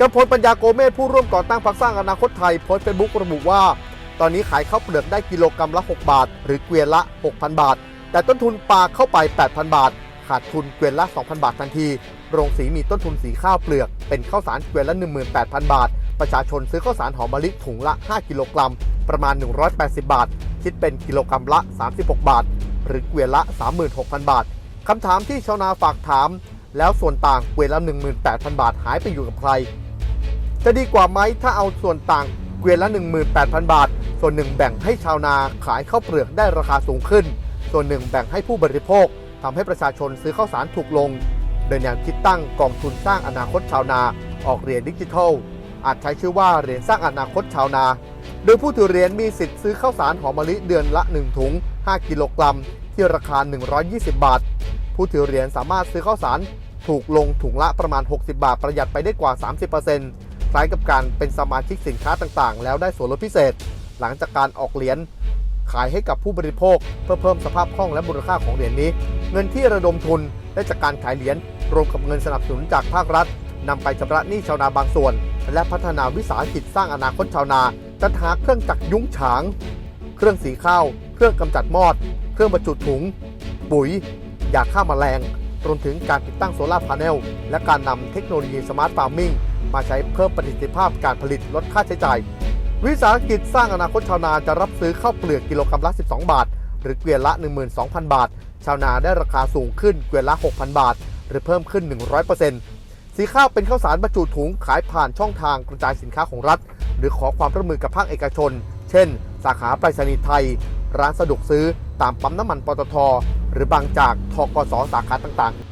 กพลปัญญาโกเมศผู้ร่วมก่อตั้งพรรคสร้างอนาคตไทยโพสต์เฟซบุ๊กระบุว่า ตอนนี้ขายข้าวเปลือกได้กิโลกรรัมละ 6 บาท หรือเกวียนละ 6,000 บาท แต่ต้นทุนปลาเข้าไป 8,000 บาท ขาดทุนเกวียนละ 2,000 บาททันที โรงสีมีต้นทุนสีข้าวเปลือก เป็นข้าวสารเกวียนละ 18,000 บาท ประชาชนซื้อข้าวสารหอมมะลิถุงละ 5 กิโลกรัม ประมาณ 180 บาท คิดเป็นกิโลกรัมละ 36 บาท หรือเกวียนละ 36,000 บาทคำถามที่ชาวนาฝากถาม แล้วส่วนต่างเกวียนละ 18,000 บาทหายไปอยู่กับใคร จะดีกว่าไหมถ้าเอาส่วนต่างเกวียนละ 18,000 บาท ส่วนหนึ่งแบ่งให้ชาวนาขายข้าวเปลือกได้ราคาสูงขึ้น ส่วนหนึ่งแบ่งให้ผู้บริโภคทำให้ประชาชนซื้อข้าวสารถูกลง โดยแนวคิดตั้งกองทุนสร้างอนาคตชาวนาออกเหรียญดิจิทัล อาจใช้ชื่อว่าเหรียญสร้างอนาคตชาวนา โดยผู้ถือเหรียญมีสิทธิ์ซื้อข้าวสารหอมมะลิเดือนละ 1 ถุง 5 กิโลกรัม ที่ราคา 120 บาท ผู้ถือเหรียญสามารถซื้อข้าวสารถูกลงถุงละประมาณ 60 บาทประหยัดไปได้กว่า 30% คล้ายกับการเป็นสมาชิกสินค้าต่างๆ แล้วได้ส่วนลดพิเศษ หลังจากการออกเหรียญขายให้กับผู้บริโภค เพื่อเพิ่มสภาพคล่องและมูลค่าของเหรียญนี้ เงินที่ระดมทุนได้จากการขายเหรียญรวมกับเงินสนับสนุนจากภาครัฐนำไปชำระหนี้ชาวนาบางส่วน และพัฒนาวิสาหกิจสร้างอนาคตชาวนาจัดหาเครื่องจักรยุ้งฉาง เครื่องสีข้าว เครื่องกำจัดมอด เครื่องบรรจุถุง ปุ๋ยยาฆ่าแมลง รวมถึงการติดตั้งโซลาร์พาร์เนลและการนำเทคโนโลยีสมาร์ทฟาร์มิงมาใช้เพิ่มประสิทธิภาพการผลิตลดค่าใช้จ่าย วิสาหกิจสร้างอนาคตชาวนาจะรับซื้อข้าวเปลือกกิโลกรัมละ 12 บาท หรือเกวียนละ 12,000 บาท ชาวนาได้ราคาสูงขึ้นเกวียนละ 6,000 บาท หรือเพิ่มขึ้น 100%สีข้าวเป็นข้าวสารบรรจุถุงขายผ่านช่องทางกระจายสินค้าของรัฐ หรือขอความร่วมมือกับภาคเอกชน เช่น สาขาไปรษณีย์ไทย ร้านสะดวกซื้อ ตามปั๊มน้ำมันปตท หรือบางจากทกสสาขาต่างๆ